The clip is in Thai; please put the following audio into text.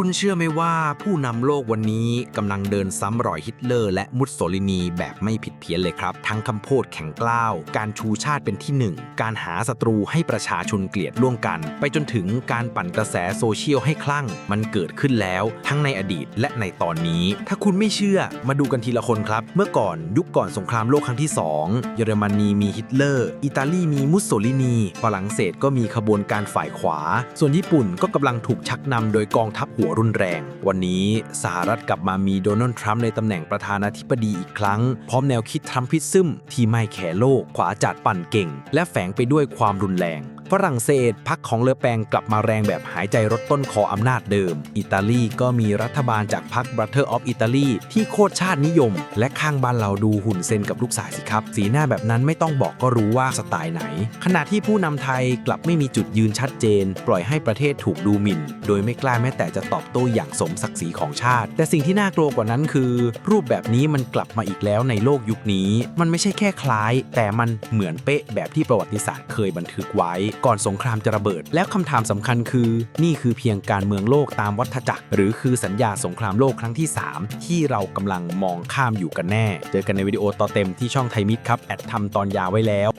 คุณเชื่อไหมว่าผู้นำโลกวันนี้กำลังเดินซ้ำรอยฮิตเลอร์และมุสโสลินีแบบไม่ผิดเพี้ยนเลยครับ ทั้งคำพูดแข็งกล้าว การชูชาติเป็นที่หนึ่ง การหาศัตรูให้ประชาชนเกลียดล่วงกัน ไปจนถึงการปั่นกระแสโซเชียลให้คลั่ง มันเกิดขึ้นแล้ว ทั้งในอดีตและในตอนนี้ ถ้าคุณไม่เชื่อมาดูกันทีละคนครับ เมื่อก่อนยุคก่อนสงครามโลกครั้งที่ 2 เยอรมนีมีฮิตเลอร์ อิตาลีมีมุสโสลินี ฝรั่งเศสก็มีขบวนการฝ่ายขวา ส่วนญี่ปุ่นก็กำลังถูกชักนำโดยกองทัพหัวรุนแรง วันนี้สหรัฐกลับมามีโดนัลด์ทรัมป์ในตำแหน่งประธานาธิบดีอีกครั้ง พร้อมแนวคิดทรัมพิซึมที่ไม่แคร์โลก ขวาจัดปั่นเก่ง และแฝงไปด้วยความรุนแรง ฝรั่งเศสพักของเลอแปงกลับมาแรงแบบหายใจรถต้นคออำนาจเดิม อิตาลีก็มีรัฐบาลจากพรรค Brother of Italy ที่โคตรชาตินิยม และข้างบ้านเราดูหุ่นเซนกับลูกสายสิครับ สีหน้าแบบนั้นไม่ต้องบอกก็รู้ว่าสไตล์ไหน ขณะที่ผู้นำไทยกลับไม่มีจุดยืนชัดเจน ปล่อยให้ประเทศถูกดูหมิ่น โดยไม่กล้าแม้แต่จะตอบโต้อย่างสมศักดิ์ศรีของชาติ แต่สิ่งที่น่ากลัวกว่านั้นคือ รูปแบบนี้มันกลับมาอีกแล้วในโลกยุคนี้ มันไม่ใช่แค่คล้าย แต่มันเหมือนเป๊ะแบบที่ประวัติศาสตร์เคยบันทึกไว้ก่อนสงครามจะระเบิด แล้วคำถามสำคัญคือ นี่คือเพียงการเมืองโลกตามวัฏจักร หรือคือสัญญาสงครามโลกครั้งที่ 3 ที่เรากำลังมองข้ามอยู่กันแน่ เจอกันในวิดีโอต่อเต็มที่ช่องไทยมิตรครับแอดทำตอนยาวไว้แล้ว